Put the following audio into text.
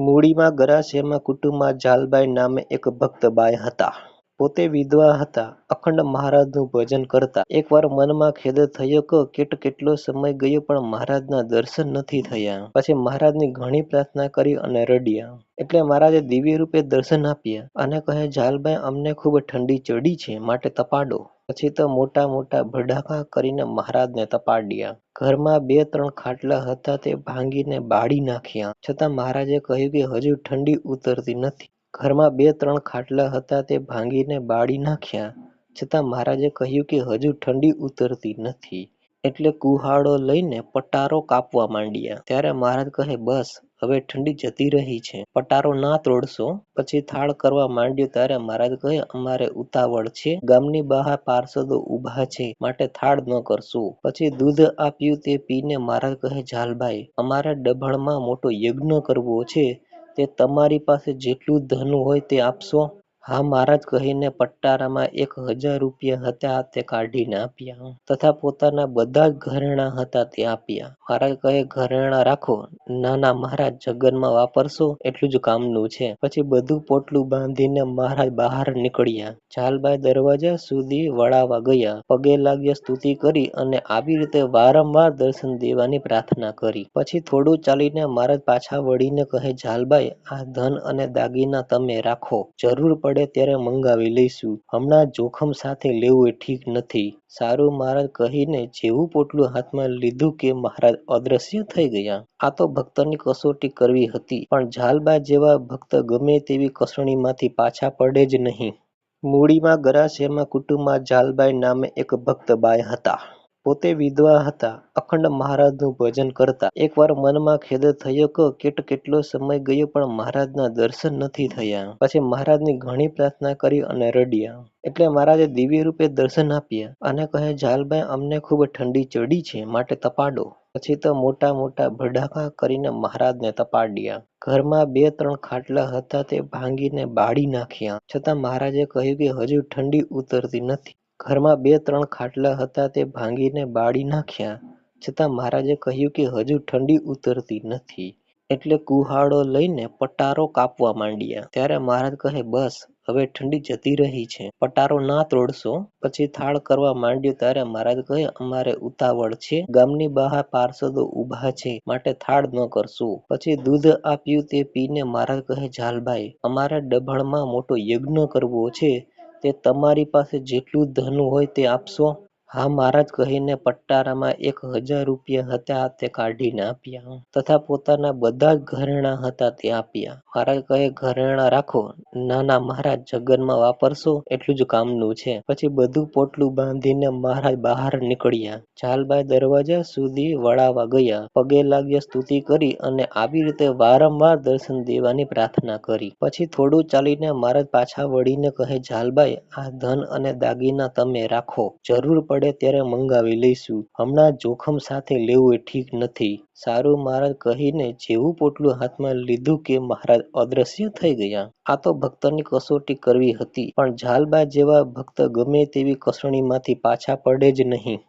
મૂળીમાં ગરાસિયામાં કુટુંબમાં જાલબાઈ નામે એક ભક્ત બાઈ હતા. પોતે વિધવા હતા. અખંડ મહારાજનું ભજન કરતા. એકવાર મનમાં ખેદ થયો કે કેટ કેટલો સમય ગયો પણ મહારાજના દર્શન નથી થયા. પછી મહારાજની ઘણી પ્રાર્થના કરી અને રડ્યા. એટલે મહારાજે દિવ્યરૂપે દર્શન આપ્યા અને કહે જાલબાઈ અમને ખૂબ ઠંડી ચડી છે, માટે તપાડો. પછી તો મોટા મોટા ભડાકા કરીને મહારાજને તપાડ્યા. ઘરમાં બે ત્રણ ખાટલા હતા તે ભાંગીને બાળી નાખ્યા. છતાં મહારાજે કહ્યું કે, હજુ ઠંડી ઉતરતી નથી. ઘરમાં બે, ત્રણ ખાટલા હતા તે ભાંગીને બાળી નાખ્યા. છતાં મહારાજે કહ્યું કે હજુ ઠંડી ઉતરતી નથી. એટલે કુહાડો લઈને પટારો કાપવા માંડ્યા. ત્યારે મહારાજ કહે, બસ, હવે ઠંડી જતી રહી છે. પટારો ના તોડશો. પછી થાળ કરવા માંડ્યો ત્યારે મહારાજ કહે, અમારે ઉતાવળ છે. ગામની બહાર પાર્ષદો ઊભા છે, માટે થાળ ન કરશો. પછી દૂધ આપ્યું તે પીને મહારાજ કહે, ઝાલભાઈ, અમારે ડભણમાં મોટો યજ્ઞ કરવો છે તે તમારી પાસે જેટલું ધન હોય તે આપશો. હા મહારાજ કહીને પટ્ટારામાં એક હજાર રૂપિયા હતા, તે કાઢીને આપ્યા. તથા પોતાના બધા જ ઘરેણા હતા, તે આપ્યા. મહારાજ કહે ઘરેણા રાખો. ના ના મહારાજ જગનમાં વાપરશો, એટલું જ કામનું છે. પછી બધું પોટલું બાંધીને મહારાજ બહાર નીકળ્યા. ચાલબાઈ દરવાજા સુધી વળાવા ગયા. પગે લાગ્યા સ્તુતિ કરી અને આવી રીતે વારંવાર દર્શન દેવાની પ્રાર્થના કરી. પછી થોડું ચાલીને મહારાજ પાછા વળીને કહે, ઝાલબાઈ, આ ધન અને દાગીના તમે રાખો. જરૂર પડે ત્યારે મંગાવી લઈશું. હમણાં જોખમ સાથે લેવું એ ઠીક નથી. સારું મહારાજ કહીને જેવું પોટલું હાથમાં લીધું કે મહારાજ અદ્રશ્ય થઈ ગયા. આ તો ભક્તની કસોટી કરવી હતી, પણ જાલબાઈ જેવા ભક્ત ગમે તેવી કસણીમાંથી પાછા પડે જ નહીં. મૂડીમાં ગરાશેમાં કુટુંબમાં જાલબાઈ નામે એક ભક્ત બાઈ હતા. પોતે વિધવા હતા. અખંડ મહારાજનું ભજન કરતા. એકવાર મનમાં ખેદ થયો કે કેટ કેટલો સમય ગયો પણ મહારાજના દર્શન નથી થયા. પછી મહારાજની ઘણી પ્રાર્થના કરી અને રડ્યા. એટલે મહારાજે દિવ્ય રૂપે દર્શન આપ્યા અને કહે, ઝાલભાઈ, અમને ખૂબ ઠંડી ચડી છે, માટે તપાડો. પછી તો મોટા મોટા ભડાકા કરીને મહારાજને તપાડ્યા. ઘરમાં બે ત્રણ ખાટલા હતા તે ભાંગીને બાળી નાખ્યા. છતાં મહારાજે કહ્યું કે, હજુ ઠંડી ઉતરતી નથી. ઘરમાં બે ત્રણ ખાટલા હતા તે ભાંગીને બાળી નાખ્યા. છતાં મહારાજે કહ્યું કે હજુ ઠંડી ઉતરતી નથી. એટલે કુહાડો લઈને પટારો કાપવા માંડ્યા. ત્યારે મહારાજ કહે, બસ, હવે ઠંડી જતી રહી છે. પટારો ના તોડશો. પછી થાળ કરવા માંડ્યો ત્યારે મહારાજ કહે, અમારે ઉતાવળ છે. ગામની બહાર પાર્ષદો ઊભા છે, માટે થાળ ન કરશો. પછી દૂધ આપ્યું તે પીને મહારાજ કહે ઝાલભાઈ અમારે ડભણમાં મોટો યજ્ઞ કરવો છે તે તમારી પાસે જેટલું ધન હોય તે આપશો. હા મહારાજ કહીને પટ્ટારામાં એક હજાર રૂપિયા હતા, તે કાઢીને આપ્યા. તથા પોતાના બધા જ ઘરેણાં હતા, તે આપ્યા. મહારાજ કહે, ઘરેણાં રાખો. ના ના મહારાજ જગનમાં વાપરશો, એટલું જ કામનું છે. પછી બધું પોટલું બાંધીને મહારાજ બહાર નીકળ્યા. ઝાલબાઈ દરવાજા સુધી વળાવા ગયા. પગે લાગ્યા સ્તુતિ કરી અને આવી રીતે વારંવાર દર્શન દેવાની પ્રાર્થના કરી. પછી થોડું ચાલીને મહારાજ પાછા વળીને કહે, ઝાલબાઈ, આ ધન અને દાગીના તમે રાખો. જરૂર પડે ત્યારે મંગાવી લઈશું. હમણાં જોખમ સાથે લેવું એ ઠીક નથી. સારું મહારાજ કહીને જેવું પોટલું હાથમાં લીધું કે મહારાજ અદ્રશ્ય થઈ ગયા. આ તો ભક્તની કસોટી કરવી હતી, પણ ઝાલબા જેવા ભક્ત ગમે તેવી કસણીમાંથી પાછા પડે જ નહીં.